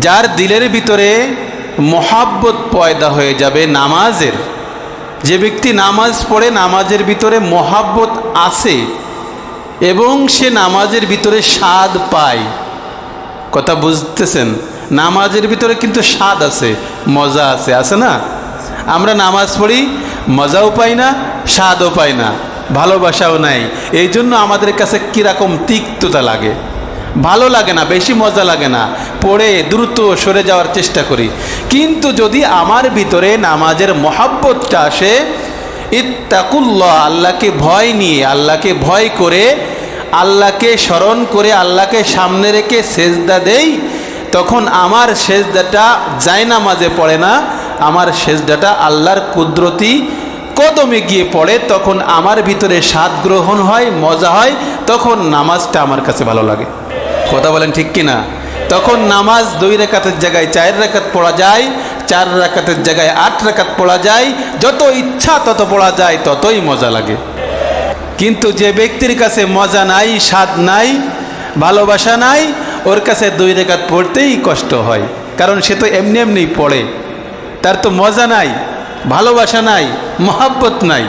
যার দিলের ভিতরে মহাব্বত পয়দা হয়ে যাবে নামাজের। যে ব্যক্তি নামাজ পড়ে, নামাজের ভিতরে মহাব্বত আছে এবং সে নামাজের ভিতরে স্বাদ পায়। কথা বুঝতেছেন? নামাজের ভিতরে কিন্তু স্বাদ আছে, মজা আছে আছে না? আমরা নামাজ পড়ি, মজাও পাই না, স্বাদও পাই না, ভালোবাসাও নাই। এই জন্য আমাদের কাছে কীরকম তিক্ততা লাগে। ভালো লাগে না, বেশি মজা লাগে না, পড়ে দ্রুত সরে যাওয়ার চেষ্টা করি। কিন্তু যদি আমার ভিতরে নামাজের মহাব্বতটা আসে, ইত্তাকুল্লাহ, আল্লাহকে ভয় নিয়ে, আল্লাহকে ভয় করে, আল্লাহকে স্মরণ করে, আল্লাহকে সামনে রেখে সেজদা দেই, তখন আমার সেজদাটা যায় নামাজে পড়ে না, আমার সেজদাটা আল্লাহর কুদরতি কদমে গিয়ে পড়ে, তখন আমার ভিতরে স্বাদ গ্রহণ হয়, মজা হয়, তখন নামাজটা আমার কাছে ভালো লাগে। কথা বলেন ঠিক কিনা? তখন নামাজ দুই রেখাতের জায়গায় চার রেখাত পড়া যায়, চার রেখাতের জায়গায় আট রেখাত পড়া যায়, যত ইচ্ছা তত পড়া যায়, ততই মজা লাগে। কিন্তু যে ব্যক্তির কাছে মজা নাই, স্বাদ নাই, ভালোবাসা নাই, ওর কাছে দুই রেখাত পড়তেই কষ্ট হয়। কারণ সে তো এমনি এমনি পড়ে। তার তো মজা নাই, ভালোবাসা নাই, মহাব্বত নাই।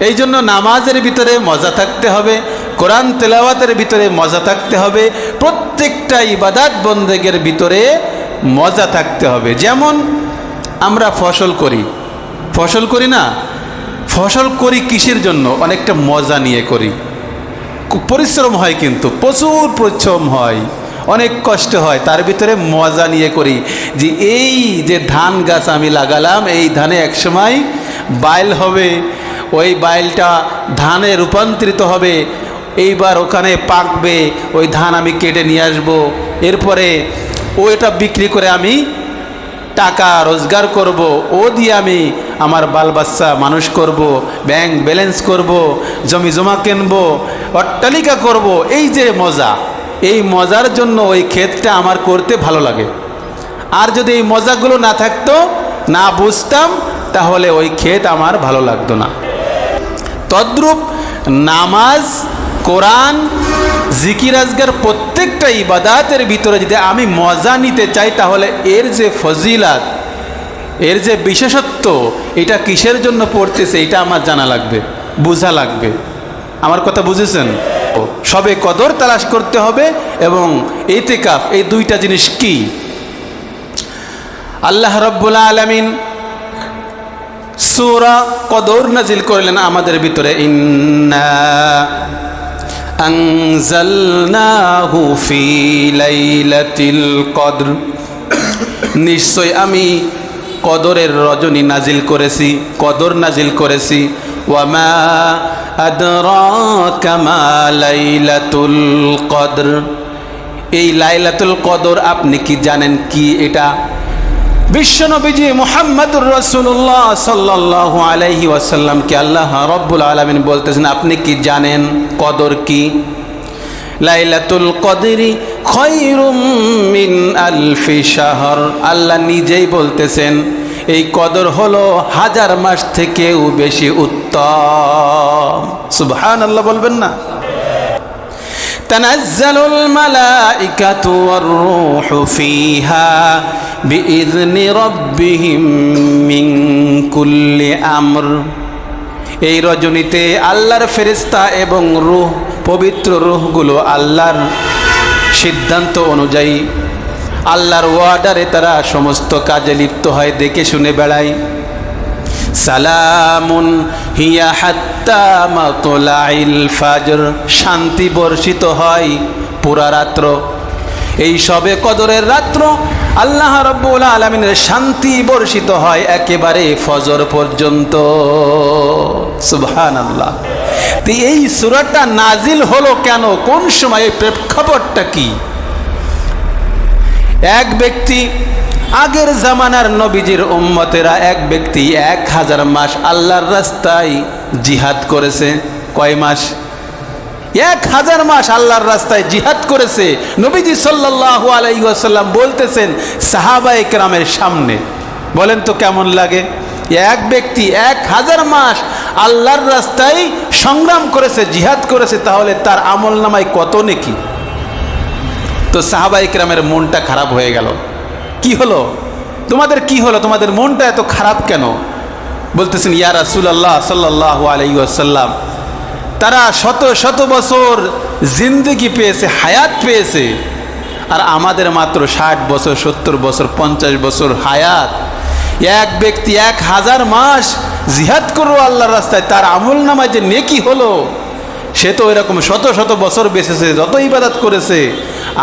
এই জন্য নামাজের ভিতরে মজা থাকতে হবে কোরআন তেলাওয়াতের ভিতরে মজা থাকতে হবে, প্রত্যেকটা ইবাদাত বন্দেগের ভিতরে মজা থাকতে হবে। যেমন আমরা ফসল করি। ফসল করি না, ফসল করি কিসের জন্য? অনেকটা মজা নিয়ে করি। পরিশ্রম হয় কিন্তু, প্রচুর পরিশ্রম হয়, অনেক কষ্ট হয়, তার ভিতরে মজা নিয়ে করি। যে এই যে ধান গাছ আমি লাগালাম, এই ধানে একসময় বাইল হবে, ওই বাইলটা ধানে রূপান্তরিত হবে এইবার ওখানে পাকবে, ওই ধান আমি কেটে নিয়ে আসব। এরপরে ওইটা বিক্রি করে আমি টাকা রোজগার করব, ও দিয়ে আমি আমার বাল বাচ্চা মানুষ করব, ব্যাংক ব্যালেন্স করব, জমি জমা কিনব, অট্টালিকা করব, এই যে মজা। এই মজার জন্য ওই ক্ষেতটা আমার করতে ভালো লাগে। আর যদি এই মজাগুলো না থাকতো, না বুঝতাম, তাহলে ওই ক্ষেত আমার ভালো লাগতো না। তদ্রূপ নামাজ কোরআন, জিকির, আজগার প্রত্যেকটা ইবাদাতের ভিতরে যদি আমি মজা নিতে চাই, তাহলে এর যে ফজিলাত, এর যে বিশেষত্ব, এটা কিসের জন্য পড়তেছে, এটা আমার জানা লাগবে, বোঝা লাগবে। আমার কথা বুঝেছেন? সবে কদর তালাশ করতে হবে এবং এতেকাফ, এই দুইটা জিনিস কি? আল্লাহ রব্বুল আলমিন সুরা কদর নাজিল করলেন আমাদের ভিতরে, ইন্না আনজালনাহু ফি লাইলাতিল কদর। নিশ্চয় আমি কদরের রজনী নাজিল করেছি, কদর নাজিল করেছি। ওয়ামা আদরাকা মা লাইলাতুল কদর। এই লাইলাতুল কদর আপনি কি জানেন কি এটা? বিশ্বনবীজি মোহাম্মদুর রসুল্লাহ সাল্লাহ আলহি ওয়াসাল্লামকে আল্লাহ রব্বুল আলমিন বলতেছেন, আপনি কি জানেন কদর কি? লাইলাতুল কদরি মিন আলফি শাহর। আল্লাহ নিজেই বলতেছেন, এই কদর হলো হাজার মাস থেকেও বেশি উত্তম। সুবহান আল্লাহ বলবেন না? تنزل الملائكة والروح فيها بإذن ربهم من كل أمر এই রজনীতে আল্লাহর ফেরিস্তা এবং রুহ পবিত্র রুহগুলো আল্লাহর সিদ্ধান্ত অনুযায়ী আল্লাহর ওয়ার্ডারে তারা সমস্ত কাজে লিপ্ত হয় দেখে শুনে বেড়ায় সালামুন হিয়া হাত্তা মাতলাইল ফাজর। শান্তি বর্ষিত হয় পুরা রাত্র। এই সবে কদরের রাত্র আল্লাহ রব্বুল আলমিনের শান্তি বর্ষিত হয় একেবারে ফজর পর্যন্ত। সুবহান আল্লাহ এই সুরাটা নাজিল হলো কেন? কোন সময়? প্রেক্ষাপটটা কি? এক ব্যক্তি আগের জামানার নবীজির উম্মতেরা এক ব্যক্তি এক হাজার মাস আল্লাহর রাস্তায় জিহাদ করেছে। কয় মাস? এক হাজার মাস আল্লাহর রাস্তায় জিহাদ করেছে। নবীজি সাল্লাহ আলাইসাল্লাম বলতেছেন, সাহাবা একরামের সামনে। বলেন তো কেমন লাগে? এক ব্যক্তি এক হাজার মাস আল্লাহর রাস্তায় সংগ্রাম করেছে, জিহাদ করেছে, তাহলে তার আমল নামায় কত নেকি? তো সাহাবা ইকরামের মনটা খারাপ হয়ে গেল। কি হলো? তোমাদের কি হলো? তোমাদের মনটা এত খারাপ কেন? বলতেছেন, ইয়া রাসূলুল্লাহ সাল্লাল্লাহু আলাইহি ওয়াসাল্লাম, তারা শত শত বছর জিন্দগি পেয়েছে, হায়াত পেয়েছে, আর আমাদের মাত্র ষাট বছর, সত্তর বছর, পঞ্চাশ বছর হায়াত। এক ব্যক্তি এক হাজার মাস জিহাদ করল আল্লাহর রাস্তায়, তার আমল নামায় যে নেকি হলো সে তো এরকম শত শত বছর বেঁচেছে, যত ইবাদত করেছে,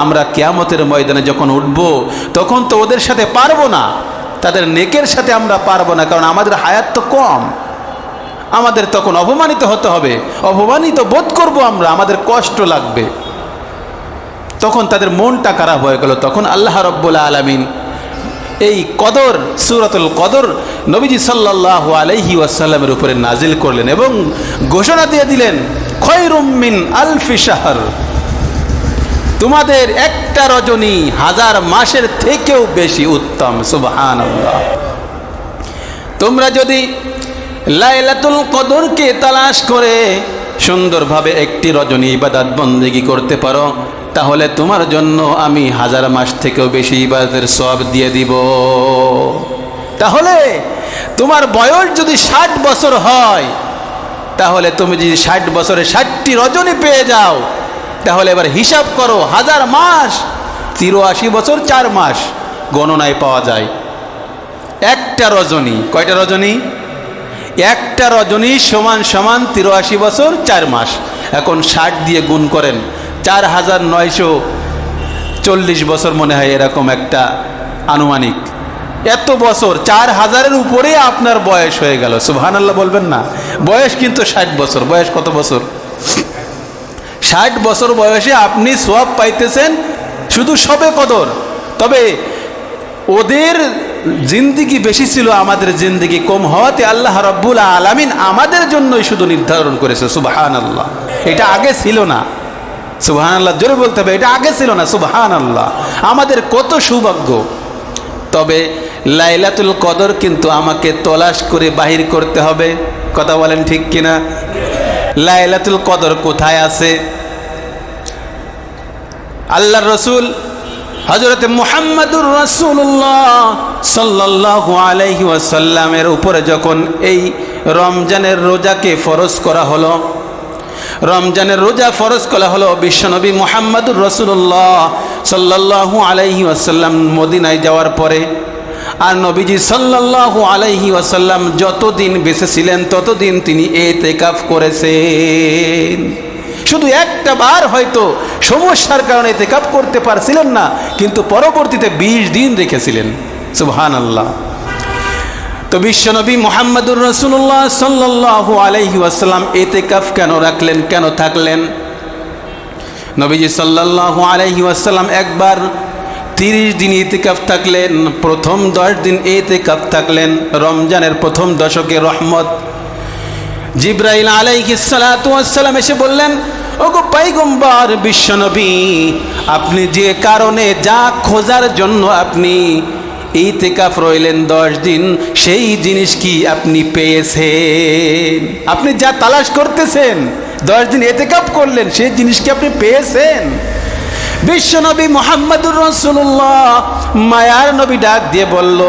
আমরা কেয়ামতের ময়দানে যখন উঠব, তখন তো ওদের সাথে পারব না। তাদের নেকের সাথে আমরা পারব না, কারণ আমাদের হায়াত তো কম। আমাদের তখন অপমানিত হতে হবে, অপমানিত বোধ করব আমরা, আমাদের কষ্ট লাগবে। তখন তাদের মনটা খারাপ হয়ে গেল, তখন আল্লাহ রব্বুল আলমিন এই কদর, সুরতুল কদর নবীজি সাল্লাহ আলহি ওয়াসাল্লামের উপরে নাজিল করলেন এবং ঘোষণা দিয়ে দিলেন খৈরুমিন আলফি শাহর। তোমাদের একটা রজনী হাজার মাসের থেকেও বেশি উত্তম সুবহান তোমরা যদি লাইলাতুল কদরকে তালাশ করে সুন্দরভাবে একটি রজনী ইবাদত বন্দেগি করতে পারো তাহলে তোমার জন্য আমি হাজার মাস থেকেও বেশি ইবাদতের সব দিয়ে দিব। তাহলে তোমার বয়স যদি ষাট বছর হয়, তাহলে তুমি যদি ষাট বছরে ষাটটি রজনী পেয়ে যাও, তাহলে এবার হিসাব করো, হাজার মাস, তিরাশি বছর চার মাস গণনায় পাওয়া যায়। একটা রজনী, কয়টা রজনী? একটা রজনী সমান সমান তিরাশি বছর চার মাস। এখন ষাট দিয়ে গুণ করেন চার হাজার নয়শো চল্লিশ বছর মনে হয় এরকম একটা আনুমানিক। এত বছর চার হাজারের উপরে আপনার বয়স হয়ে গেল। সুবহান আল্লাহ বলবেন না। বয়স কিন্তু ষাট বছর। বয়স কত বছর? ষাট বছর বয়সে আপনি সোয়াব পাইতেছেন শুধু সবে কদর। তবে ওদের জিন্দিগি বেশি ছিল, আমাদের জিন্দিগি কম হওয়াতে আল্লাহ রব্বুল আলামিন আমাদের জন্যই শুধু নির্ধারণ করেছে সুবাহান আল্লাহ এটা আগে ছিল না। সুবাহান আল্লাহ জোরে বলতে হবে, এটা আগে ছিল না সুবাহান আল্লাহ আমাদের কত সৌভাগ্য। তবে লাইলাতুল কদর কিন্তু আমাকে তলাশ করে বাহির করতে হবে। কথা বলেন ঠিক কিনা? লাইলাতুল কদর কোথায় আছে? আল্লাহর রসুল হজরত মুহাম্মদুর রসুল্লাহ সাল্লাহ আলহি ওয়াসাল্লামের উপরে যখন এই রমজানের রোজাকে ফরজ করা হলো রমজানের রোজা ফরজ করা হলো বিশ্বনবী মোহাম্মদুর রসুল্লাহ সাল্লাহু আলাইহি আসাল্লাম মদিনায় যাওয়ার পরে। আর নবীজি সাল্লাহু আলাইহি ওয়াসাল্লাম যতদিন বেঁচে ছিলেন, ততদিন তিনি এতেকাফ করেছেন। শুধু একটা বার হয়তো সমস্যার কারণে এতেকাফ করতে পারছিলেন না, কিন্তু পরবর্তীতে বিশ দিন রেখেছিলেন। সুবহান আল্লাহ তো বিশ্বনবী মোহাম্মদুর রসুল্লাহ সাল্লাহ আলহি আসাল্লাম এতেকাফ কেন রাখলেন, কেন থাকলেন? নবীজি সাল্লাহ আলহি আসাল্লাম একবার তিরিশ দিন ইতিকাফ থাকলেন, প্রথম দশ দিন এতেকাফ থাকলেন, রমজানের প্রথম দশকে রহমত। জিব্রাইল আলাইহি সালাম এসে বললেন, ওগো পাইগম্বর বিশ্বনবী আপনি যে কারণে, যা খোঁজার জন্য আপনি ইতেকাফ রইলেন দশ দিন, সেই জিনিস কি আপনি পেয়েছেন? আপনি যা তালাশ করতেছেন, দশ দিন এতেকাফ করলেন, সেই জিনিস কি আপনি পেয়েছেন? বিশ্বনবী মোহাম্মদুর রসুল্লাহ মায়ার নবী ডাক দিয়ে বলল,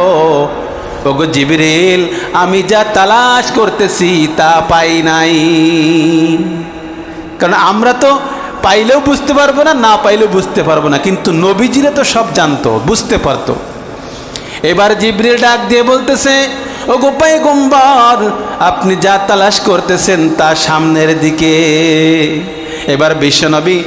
ওগো জিবিরিল, আমি যা তালাশ করতেছি তা পাই নাই। কারণ আমরা তো পাইলেও বুঝতে পারব না না পাইলেও বুঝতে পারব না, কিন্তু নবীজিরা তো সব জানতো, বুঝতে পারতো। এবার জিব্রিল ডাক দিয়ে বলতেছে, ও গোপাই গোম্বার, আপনি যা তালাশ করতেছেন তা সামনের দিকে। এবার বিশ্বনবী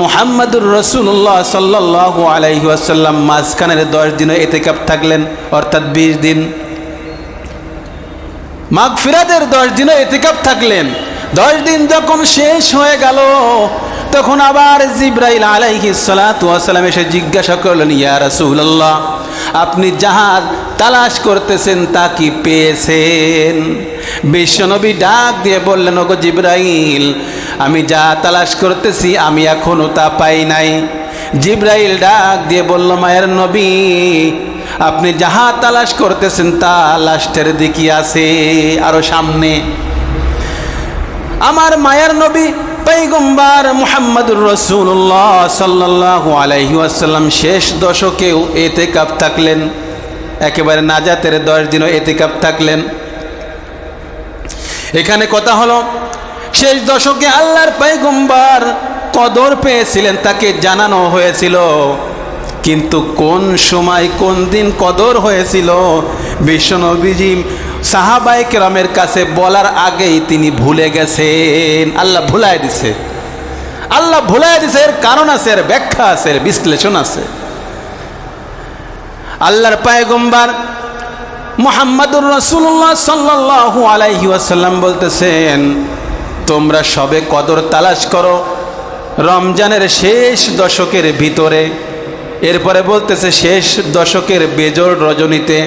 মুহাম্মদুর রসুল্লাহ সাল্লাহ আলাইহি আসাল্লাম মাঝখানের দশ দিনে এতেকাপ থাকলেন, অর্থাৎ বিশ দিন। মাঘ ফিরাদের দশ দিনে এতেকাপ থাকলেন। দশ দিন যখন শেষ হয়ে গেল, তখন আবার জিব্রাইল আলাইহি সালাম এসে জিজ্ঞাসা করলেন, ইয়া রাসূলুল্লাহ আপনি যাহা তালাশ করতেছেন তা কি পেয়েছেন? বিশ্বনবী ডাক দিয়ে বললেন, ওগো জিব্রাইল, আমি যা তালাশ করতেছি, আমি এখনও তা পাই নাই। জিব্রাইল ডাক দিয়ে বলল, মায়ের নবী, আপনি যাহা তালাশ করতেছেন তা লাস্টের দিকে আছে আরও সামনে। আমার মায়ের নবী পৈগম্বার মুহাম্মদুর রসুল্লাহ সাল্লাহ আলাইহি আসাল্লাম শেষ দশকেও এতে কাপ থাকলেন। একেবারে নাজাতের দশ দিনও এতে কাপ থাকলেন। এখানে কথা হলো, শেষ দশকে আল্লাহর পৈগম্বার কদর পেয়েছিলেন, তাকে জানানো হয়েছিল। কিন্তু কোন সময় কোন দিন কদর হয়েছিল? বিশ্বনবীজি সাহাবাই কেরামের কাছে বলার আগেই তিনি ভুলে গেছেন। আল্লাহ ভুলাই দিছে। আল্লাহ ভুলাই দিছে, এর কারণ আছে, এর ব্যাখ্যা আছে, এর বিশ্লেষণ আছে। আল্লাহর পায়গম্বার মোহাম্মদুর রসুল্লাহ সাল্লাহ আলাইহি আসাল্লাম বলতেছেন, তোমরা সবে কদর তালাশ করো, রমজানের শেষ দশকের ভিতরে। এরপরে বলতেছে, শেষ দশকের বেজর রজনীতে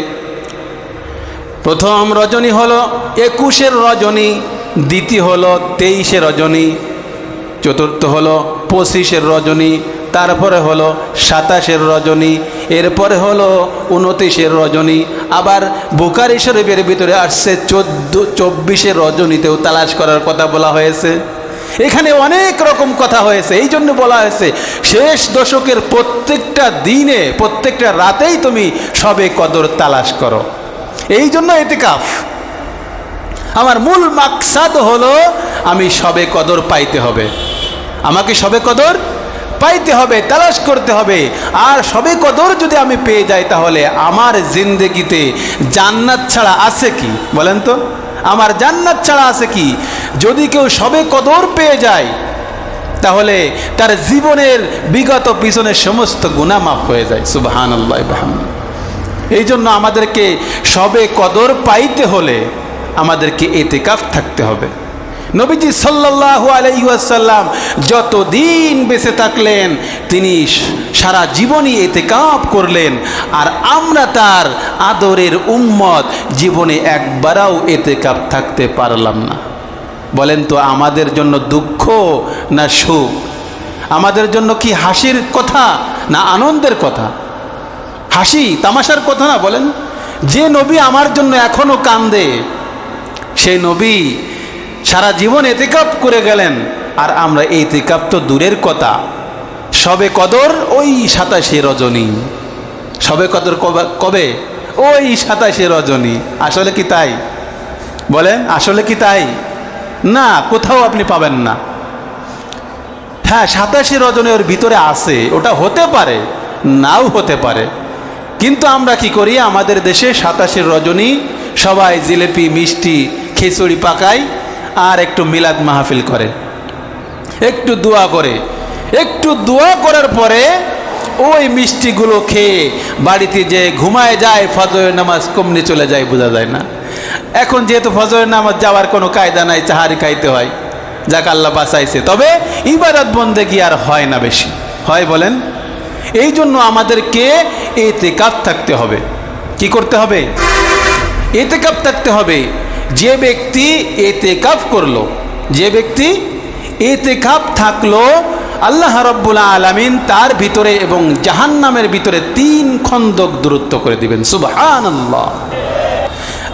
প্রথম রজনী হলো একুশের রজনী, দ্বিতীয় হলো তেইশের রজনী, চতুর্থ হলো পঁচিশের রজনী, তারপরে হলো সাতাশের রজনী, এরপরে হলো উনত্রিশের রজনী, আবার বুকারি শরীফের ভিতরে আসছে চোদ্দ, চব্বিশের রজনীতেও তালাশ করার কথা বলা হয়েছে। এখানে অনেক রকম কথা হয়েছে, এই জন্য বলা হয়েছে, শেষ দশকের প্রত্যেকটা দিনে, প্রত্যেকটা রাতেই তুমি সবে কদর তালাশ করো। এই জন্য এতেকাফ। আমার মূল মাকসাদ হলো, আমি সবে কদর পাইতে হবে। আমাকে সবে কদর পাইতে হবে, তালাশ করতে হবে। আর সবে কদর যদি আমি পেয়ে যাই, তাহলে আমার জিন্দগিতে জান্নাত ছাড়া আছে কি? বলেন তো। আমার জান্নাত ছাড়া আছে কি? যদি কেউ সবে কদর পেয়ে যায়, তাহলে তার জীবনের বিগত পিছনের সমস্ত গুণা মাফ হয়ে যায়। সুবাহান আল্লাহ এই জন্য আমাদেরকে সবে কদর পাইতে হলে আমাদেরকে এতেকাফ থাকতে হবে। নবীজি সাল্লাহ আলাইসাল্লাম যতদিন বেঁচে থাকলেন, তিনি সারা জীবনই এতে কাপ করলেন। আর আমরা তার আদরের উম্মত জীবনে একবারও এতে কাপ থাকতে পারলাম না। বলেন তো, আমাদের জন্য দুঃখ না সুখ? আমাদের জন্য কি হাসির কথা না আনন্দের কথা? হাসি, তামাশার কথা না বলেন। যে নবী আমার জন্য এখনও কান্দে সেই নবী সারা জীবন এতেকাপ করে গেলেন। আর আমরা এই এতেকাপ তো দূরের কথা। সবে কদর, ওই সাতাশে রজনী। সবে কদর কবে? ওই সাতাশে রজনী। আসলে কি তাই? বলেন, আসলে কি তাই? না, কোথাও আপনি পাবেন না। হ্যাঁ সাতাশে রজনী ওর ভিতরে আছে, ওটা হতে পারে, নাও হতে পারে। কিন্তু আমরা কি করি? আমাদের দেশে সাতাশের রজনী, সবাই জিলেপি, মিষ্টি, খিচুড়ি পাকায় আর একটু মিলাদ মাহফিল করে। একটু দোয়া করে। একটু দোয়া করার পরে ওই মিষ্টিগুলো খেয়ে বাড়িতে যে ঘুমায় যায়, ফজরের নামাজ কমনি চলে যায়, বোঝা যায় না। এখন যেহেতু ফজরের নামাজ যাওয়ার কোনো কায়দা নাই, চাহারি খাইতে হয়। যাক, আল্লাহ বাঁচাইছে। তবে ইবাদত বন্দে কি আর হয় না বেশি? হয় বলেন। এই জন্য আমাদেরকে এতে কাপ থাকতে হবে। কি করতে হবে? এতে কাপ থাকতে হবে। যে ব্যক্তি এতে কাপ করল, যে ব্যক্তি এতে কাপ থাকল, আল্লাহ রব্বুল আলমিন তার ভিতরে এবং জাহান নামের ভিতরে তিন খন্দক দূরত্ব করে দিবেন। সুবহান আল্লাহ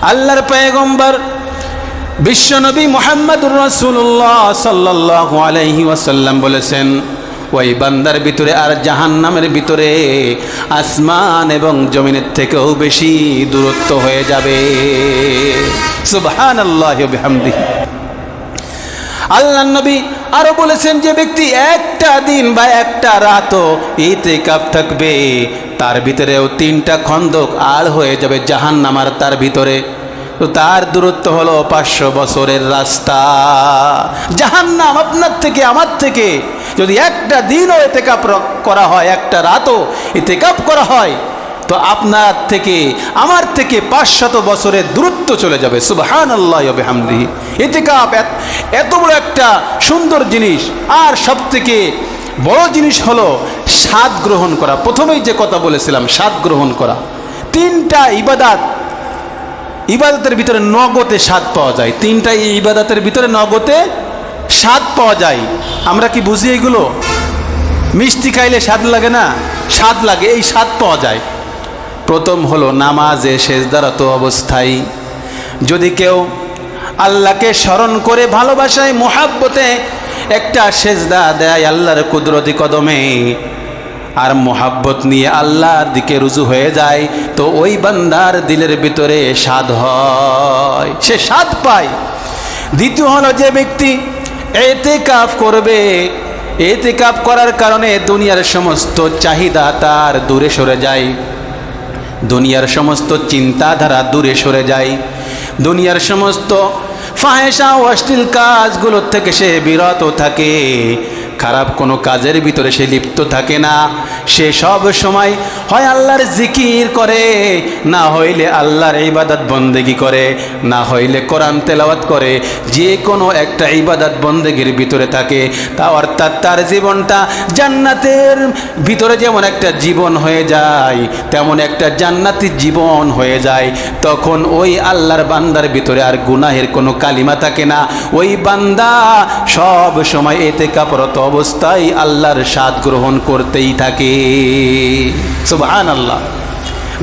আল্লাহর পয়গম্বর, বিশ্বনবী মোহাম্মদুর রসুল্লাহ সাল্লাহ আলহি ওয়াসাল্লাম বলেছেন ওই বান্দার ভিতরে আর জাহান নামের ভিতরে আসমান এবং জমিনের থেকেও বেশি দূরত্ব হয়ে যাবে। সুবহান আল্লাহ নবী আরও বলেছেন যে ব্যক্তি একটা দিন বা একটা রাতও ইতে কাপ থাকবে, তার ভিতরেও তিনটা খন্দক আল হয়ে যাবে জাহান নামার তার ভিতরে। তো তার দূরত্ব হলো পাঁচশো বছরের রাস্তা। জাহান্নাম আপনার থেকে, আমার থেকে। যদি একটা দিনও এতে কাপ করা হয়, একটা রাতও এতে কাপ করা হয়, তো আপনার থেকে, আমার থেকে পাঁচশত বছরের দূরত্ব চলে যাবে। সুবহান আল্লাহ হামদি এতে কাপ এত বড় একটা সুন্দর জিনিস। আর সব থেকে বড় জিনিস হলো স্বাদ গ্রহণ করা। প্রথমেই যে কথা বলেছিলাম, স্বাদ গ্রহণ করা। তিনটা ইবাদাত ইবাদতের ভিতরে নগতে স্বাদ পাওয়া যায়। তিনটা ইবাদতের ভিতরে নগতে স্বাদ পাওয়া যায়। আমরা কি বুঝি এগুলো? মিষ্টি খাইলে স্বাদ লাগে না? স্বাদ লাগে, এই স্বাদ পাওয়া যায়। প্রথম হলো নামাজে শেষদারত অবস্থায়। যদি কেউ আল্লাহকে স্মরণ করে ভালোবাসায়, মোহাব্বতে একটা সেজদা দেয় আল্লাহর কুদরতি কদমে। আর মোহাব্বত নিয়ে আল্লাহর দিকে রুজু হয়ে যায়, তো ওই বান্দার দিলের ভিতরে স্বাদ হয়। সে স্বাদ পায়। দ্বিতীয় হলো যে ব্যক্তি এতে কাপ করবে এতে কাপ করার কারণে দুনিয়ার সমস্ত চাহিদা তার দূরে সরে যায়। দুনিয়ার সমস্ত চিন্তাধারা দূরে সরে যায়। দুনিয়ার সমস্ত ফাহেসা অশ্লীল কাজগুলোর থেকে সে বিরত থাকে। খারাপ কোনো কাজের ভিতরে সে লিপ্ত থাকে না। সে সব সময় হয় আল্লাহর জিকির করে, না হইলে আল্লাহর ইবাদত বন্দেগি করে, না হইলে কোরআন তেলাওয়াত করে। যে কোনো একটা ইবাদত বন্দেগির ভিতরে থাকে। তা অর্থাৎ তার জীবনটা জান্নাতের ভিতরে যেমন একটা জীবন হয়ে যায়, তেমন একটা জান্নাতি জীবন হয়ে যায়। তখন ওই আল্লাহর বান্দার ভিতরে আর গুনাহের কোনো কালিমা থাকে না। ওই বান্দা সব সময় এতে কাপরত অবস্থায় আল্লাহর স্বাদ গ্রহণ করতেই থাকে। সুবহান আল্লাহ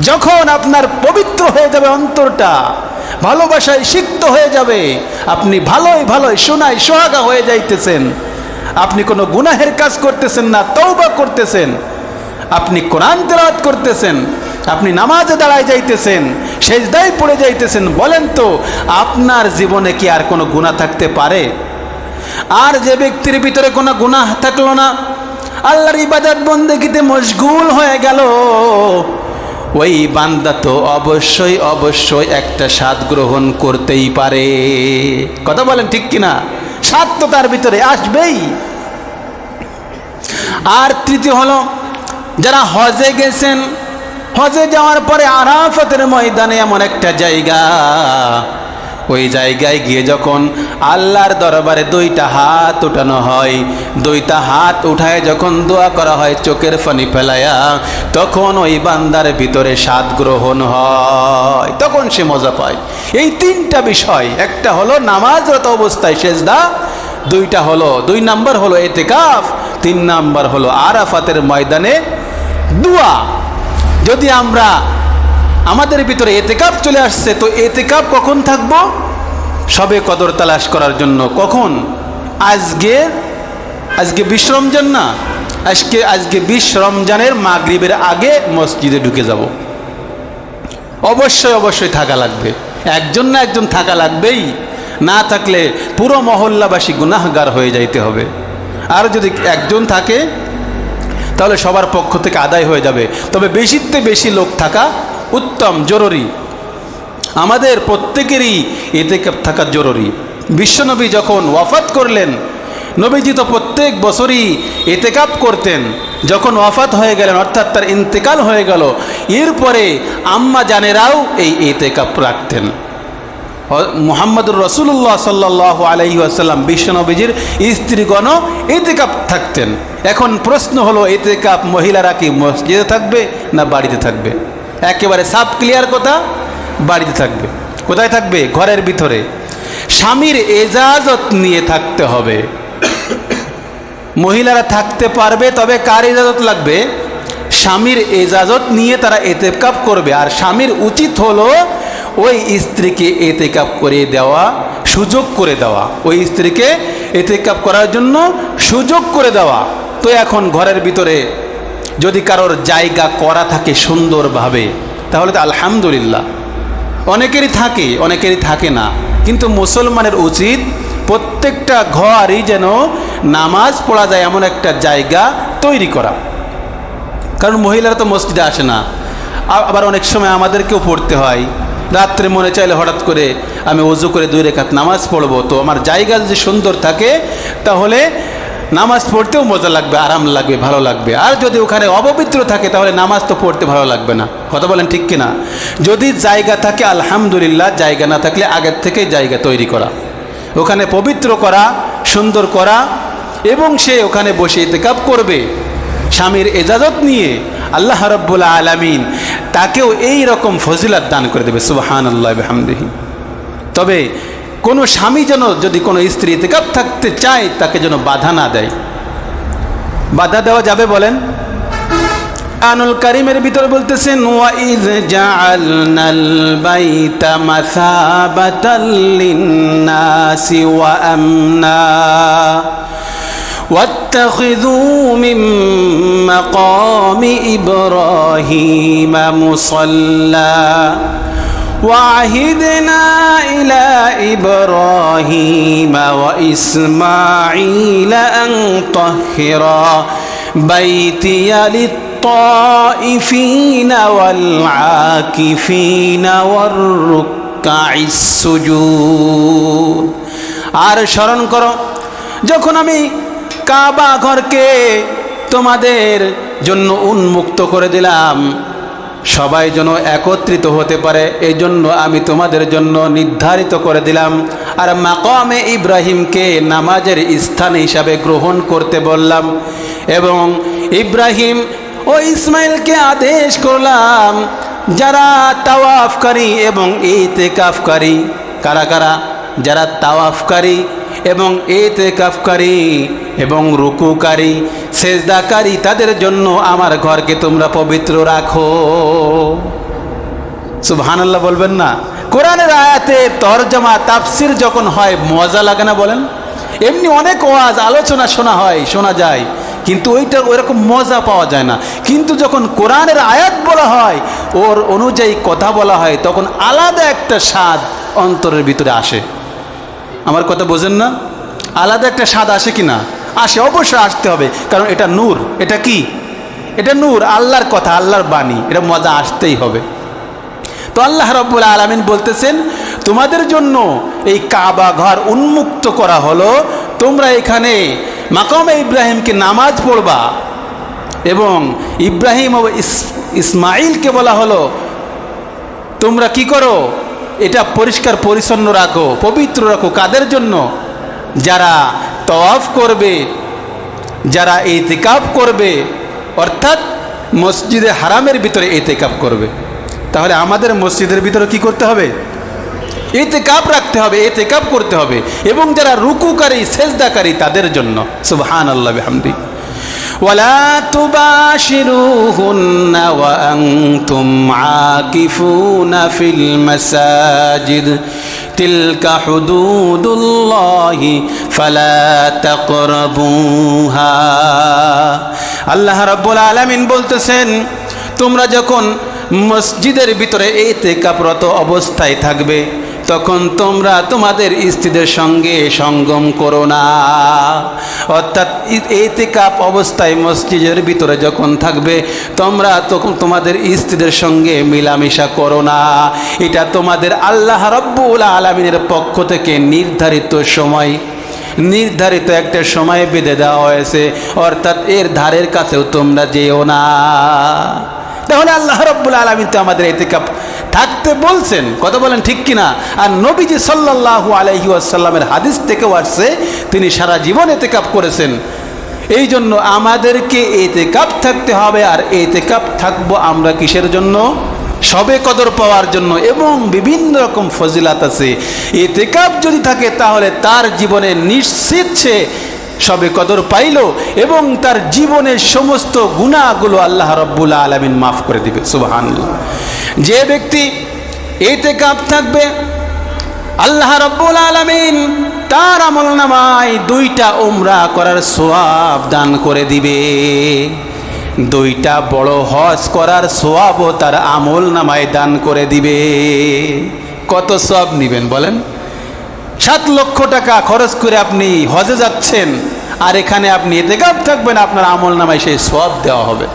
যখন আপনার পবিত্র হয়ে যাবে অন্তরটা, ভালোবাসায় সিক্ত হয়ে যাবে, আপনি ভালোই ভালোই শোনাই সোহাগা হয়ে যাইতেছেন। আপনি কোনো গুনাহের কাজ করতেছেন না তৌবা করতেছেন। আপনি কোরআন তেলাওয়াত করতেছেন, আপনি নামাজে দাঁড়ায় যাইতেছেন সেজদাই পড়ে যাইতেছেন, বলেন তো, আপনার জীবনে কি আর কোনো গুণা থাকতে পারে? আর যে ব্যক্তির ভিতরে কোনো গুনাহ থাকল না আল্লাহর ইবাদত বন্দেগিতে মশগুল হয়ে গেল। ওই বান্দা তো অবশ্যই অবশ্যই একটা স্বাদ গ্রহণ করতেই পারে। কথা বলেন ঠিক কিনা? স্বাদ তো তার ভিতরে আসবেই। আর তৃতীয় হলো, যারা হজে গেছেন, হজে যাওয়ার পরে আরাফতের ময়দানে এমন একটা জায়গা ওই জায়গায় গিয়ে যখন আল্লাহর দরবারে দুইটা হাত উঠানো হয়, দুইটা হাত উঠায় যখন দোয়া করা হয় চোখের ফানি ফেলায়া, তখন ওই বান্দার ভিতরে স্বাদ গ্রহণ হয়। তখন সে মজা পায়। এই তিনটা বিষয়, একটা হলো নামাজরত অবস্থায় সেজদা, দুইটা হলো, দুই নাম্বার হলো এতেকাফ, তিন নাম্বার হলো আরাফাতের ময়দানে দুয়া। যদি আমরা আমাদের ভিতরে এতেকাপ চলে আসছে, তো এতেকাপ কখন থাকব? সবে কদর তালাশ করার জন্য। কখন? আজকে আজকে বিশ রমজান না? আজকে আজকে বিশ রমজানের মাগরিবের আগে মসজিদে ঢুকে যাব। অবশ্যই অবশ্যই থাকা লাগবে। একজন না একজন থাকা লাগবেই। না থাকলে পুরো মহল্লাবাসী গুনাহগার হয়ে যাইতে হবে। আর যদি একজন থাকে, তাহলে সবার পক্ষ থেকে আদায় হয়ে যাবে। তবে বেশিতে বেশি লোক থাকা উত্তম, জরুরি। আমাদের প্রত্যেকেরই এতে থাকা জরুরি। বিশ্বনবী যখন ওয়াফাত করলেন, নবীজি তো প্রত্যেক বছরই এতেকাপ করতেন। যখন ওয়াফাত হয়ে গেলেন, অর্থাৎ তার ইন্তেকাল হয়ে গেল, এরপরে আম্মা জানেরাও এই এতেকাপ রাখতেন। মোহাম্মদুর রসুল্লাহ সাল্লাহ আলহি আসাল্লাম বিশ্বনবীজির স্ত্রীগণও এতেকাপ থাকতেন। এখন প্রশ্ন হলো, এতেকাপ মহিলারা কি মসজিদে থাকবে না বাড়িতে থাকবে? একেবারে সাব ক্লিয়ার কথা, বাড়িতে থাকবে। কোথায় থাকবে? ঘরের ভিতরে। স্বামীর এজাজত নিয়ে থাকতে হবে। মহিলারা থাকতে পারবে, তবে কার এজাজত লাগবে? স্বামীর এজাজত নিয়ে তারা এতেকাপ করবে। আর স্বামীর উচিত হলো ওই স্ত্রীকে এতেকাপ করে দেওয়া, সুযোগ করে দেওয়া। ওই স্ত্রীকে এতেকাপ করার জন্য সুযোগ করে দেওয়া। তো এখন ঘরের ভিতরে যদি কারোর জায়গা করা থাকে সুন্দরভাবে, তাহলে তো আলহামদুলিল্লাহ। অনেকেরই থাকে অনেকেরই থাকে না। কিন্তু মুসলমানের উচিত প্রত্যেকটা ঘরই যেন নামাজ পড়া যায় এমন একটা জায়গা তৈরি করা। কারণ মহিলারা তো মসজিদে আসে না। আবার অনেক সময় আমাদেরকেও পড়তে হয়। রাত্রে মনে চাইলে হঠাৎ করে আমি অজু করে দুই রেখাত নামাজ পড়ব। তো আমার জায়গা যদি সুন্দর থাকে, তাহলে নামাজ পড়তেও মজা লাগবে, আরাম লাগবে, ভালো লাগবে। আর যদি ওখানে অপবিত্র থাকে, তাহলে নামাজ তো পড়তে ভালো লাগবে না। কথা বলেন ঠিক কিনা? যদি জায়গা থাকে, আলহামদুলিল্লাহ, জায়গা না থাকলে আগের থেকেই জায়গা তৈরি করা। ওখানে পবিত্র করা, সুন্দর করা, এবং সে ওখানে বসে ইতেকাপ করবে। স্বামীর এজাজত নিয়ে আল্লাহ রব্বুল আলমিন তাকেও এই রকম ফজিলাত দান করে দেবে সুবাহান আল্লাহ তবে কোনো স্বামী যেন যদি কোনো স্ত্রী ইতেকাপ থাকতে চায় তাকে যেন বাধা না দেয় বাধা দেওয়া যাবে বলেন আনুল কারিমের ভিতরে বলতেছেন ওয়াইজ জাআলনাল বাইতা মাসাবাতাল লিন্নাসি ওয়া আমনা واتخذوا من مقام إبراهيم مصلى وعهدنا إلى إبراهيم وإسماعيل أن طهرا بيتي للطائفين والعاكفين والركع السجود আর স্মরণ করো যখন আমি কাবা ঘরকে তোমাদের জন্য উন্মুক্ত করে দিলাম সবাই যেন একত্রিত হতে পারে, এই জন্য আমি তোমাদের জন্য নির্ধারিত করে দিলাম। আর মাকামে ইব্রাহিমকে নামাজের স্থান হিসাবে গ্রহণ করতে বললাম এবং ইব্রাহিম, ও ইসমাইলকে আদেশ করলাম, যারা তাওয়াফকারী এবং ইতেকাফকারী। কারা কারা? যারা তাওয়াফকারী এবং এতেকাফকারী এবং রুকুকারী, সেজদাকারী, তাদের জন্য আমার ঘরকে তোমরা পবিত্র রাখো। সুবহানাল্লাহ বলবেন না। কোরআনের আয়াতে তরজমা, তাফসির যখন হয়, মজা লাগে না বলেন? এমনি অনেক ওয়াজ, আলোচনা শোনা হয়, শোনা যায়, কিন্তু ওইটা ওইরকম মজা পাওয়া যায় না। কিন্তু যখন কোরআনের আয়াত বলা হয়, ওর অনুযায়ী কথা বলা হয়, তখন আলাদা একটা স্বাদ অন্তরের ভিতরে আসে। আমার কথা বোঝেন না? আলাদা একটা স্বাদ আসে কি না আসে, অবশ্যই আসতে হবে। কারণ এটা নূর। এটা কি? এটা নূর, আল্লাহর কথা, আল্লাহর বাণী। এটা মজা আসতেই হবে। তো আল্লাহ রব্বুল আলমিন বলতেছেন, তোমাদের জন্য এই কাবা ঘর উন্মুক্ত করা হলো। তোমরা এখানে মাকামে ইব্রাহিমকে নামাজ পড়বা এবং ইব্রাহিম ও ইসমাইলকে বলা হলো। তোমরা কি করো? এটা পরিষ্কার, পরিচ্ছন্ন রাখো, পবিত্র রাখো। কাদের জন্য? যারা তওয়াফ করবে, যারা এতেকাপ করবে, অর্থাৎ মসজিদে হারামের ভিতরে এতেকাপ করবে। তাহলে আমাদের মসজিদের ভিতরে কি করতে হবে? এতে কাপ রাখতে হবে এতে কাপ করতে হবে। এবং যারা রুকুকারী, সেজদাকারী, তাদের জন্য। সুবহান আল্লাহ হামদি ولا تباشروهن وأنتم عاكفون في المساجد تلك حدود الله فلا تقربوها আল্লাহ রাব্বুল আলামিন বলতেছেন তোমরা যখন মসজিদের ভিতরে এতে কাপরত অবস্থায় থাকবে তখন তোমরা তোমাদের স্ত্রীদের সঙ্গে সঙ্গম করো না অর্থাৎ এতে কাপ অবস্থায় মসজিদের ভিতরে যখন থাকবে, তোমরা তখন তোমাদের স্ত্রীদের সঙ্গে মিলামিশা করো না। এটা তোমাদের আল্লাহ রব্বুল আলমিনের পক্ষ থেকে নির্ধারিত সময়, নির্ধারিত একটা সময় বেঁধে দেওয়া হয়েছে। অর্থাৎ এর ধারের কাছেও তোমরা যেও না। তাহলে আল্লাহ রব্বুল আলমিন তো আমাদের এতেকাপ থাকতে বলছেন, কথা বলেন ঠিক কিনা? আর নবীজি সাল্লাল্লাহু আলাইহি আসাল্লামের হাদিস থেকেও আসছে, তিনি সারা জীবন এতেকাপ করেছেন। এই জন্য আমাদেরকে এতেকাপ থাকতে হবে, আর এতেকাপ থাকব আমরা কিসের জন্য? সবে কদর পাওয়ার জন্য, এবং বিভিন্ন রকম ফজিলাত আছে। এতেকাপ যদি থাকে, তাহলে তার জীবনে নিশ্চিত সে সবে কদর পাইল এবং তার জীবনের সমস্ত গুণাগুলো আল্লাহ রব্বুল আলমিন মাফ করে দিবে সুবাহান যে ব্যক্তি এতে কাপ থাকবে, আল্লাহ রব্বুল আলমিন তার আমল নামায় দুইটা উমরা করার সোয়াব দান করে দিবে। দুইটা বড় হজ করার সোয়াবও তার আমল নামায় দান করে দিবে। কত সব নিবেন বলেন? সাত লক্ষ টাকা খরচ করে আপনি হজে যাচ্ছেন, আর এখানে আপনি এতে গাপ থাকবেন, আপনার আমল নামায় সেই সব দেওয়া হবে।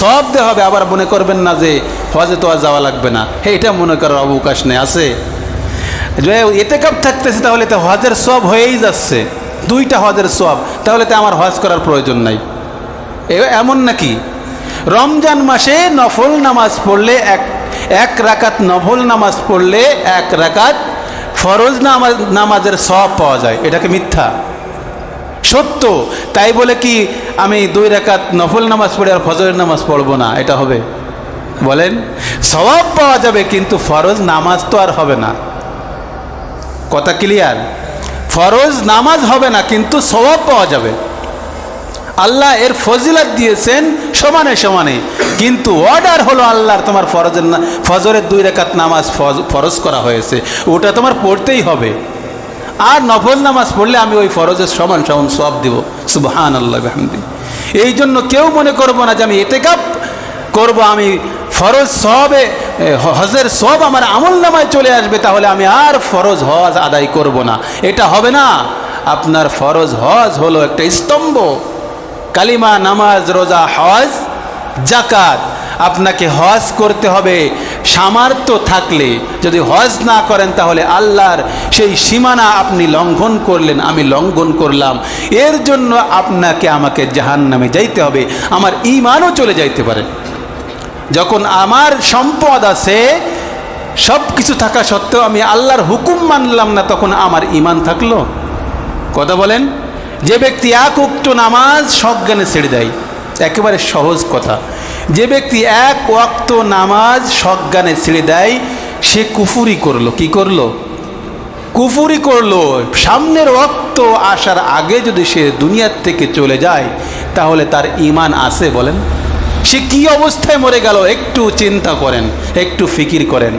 সব দেওয়া হবে, আবার মনে করবেন না যে হজে তো আর যাওয়া লাগবে না। এটা মনে করার অবকাশ নেই, আছে? যে এতে কাপ থাকতেছে, তাহলে তো হজের সব হয়েই যাচ্ছে। দুইটা হজের সব তাহলে তো আমার হজ করার প্রয়োজন নাই। এমন নাকি? রমজান মাসে নফল নামাজ পড়লে এক এক রাকাত নফল নামাজ পড়লে এক রাকাত ফরজ নামাজ, নামাজের সব পাওয়া যায়, এটাকে মিথ্যা। সত্য। তাই বলে কি আমি দুই রাকাত নফল নামাজ পড়ে আর ফজরের নামাজ পড়ব না, এটা হবে। বলেন? সওয়াব পাওয়া যাবে, কিন্তু ফরজ নামাজ তো আর হবে না। কথা ক্লিয়ার? ফরজ নামাজ হবে না, কিন্তু সওয়াব পাওয়া যাবে। আল্লাহ এর ফজিলাত দিয়েছেন সমানে সমানে। কিন্তু অর্ডার হলো আল্লাহর তোমার ফরজের না, ফজরের দুই রেখাত নামাজ ফরজ করা হয়েছে। ওটা তোমার পড়তেই হবে। আর নফল নামাজ পড়লে আমি ওই ফরজের সমান সমান সব দিব। সুবহান আল্লাহ হামদি এই জন্য কেউ মনে করব না যে আমি এতে কাপ করব, আমি ফরজ সবে হজের সব আমার আমল নামায় চলে আসবে, তাহলে আমি আর ফরজ হজ আদায় করব না। এটা হবে না। আপনার ফরজ হজ হলো একটা স্তম্ভ। কালিমা, নামাজ, রোজা, হজ জাকাত আপনাকে হজ করতে হবে। সামর্থ্য থাকলে যদি হজ না করেন তাহলে আল্লাহর সেই সীমানা আপনি লঙ্ঘন করলেন, আমি লঙ্ঘন করলাম। এর জন্য আপনাকে আমাকে জাহান নামে যাইতে হবে। আমার ইমানও চলে যাইতে পারে। যখন আমার সম্পদ আছে সব কিছু থাকা সত্ত্বেও আমি আল্লাহর হুকুম মানলাম না, তখন আমার ইমান থাকল। কথা বলেন? যে ব্যক্তি এক উক্ত নামাজ সজ্ঞানে ছেড়ে দেয়। একেবারে সহজ কথা। যে ব্যক্তি এক ওয়াক্ত নামাজ সজ্ঞানে ছেড়ে দেয়, সে কুফুরি করল। কি করল? কুফুরি করল। সামনের ওয়াক্ত আসার আগে যদি সে দুনিয়ার থেকে চলে যায়, তাহলে তার ইমান আছে বলেন। সে কি অবস্থায় মরে গেল? একটু চিন্তা করেন, একটু ফিকির করেন।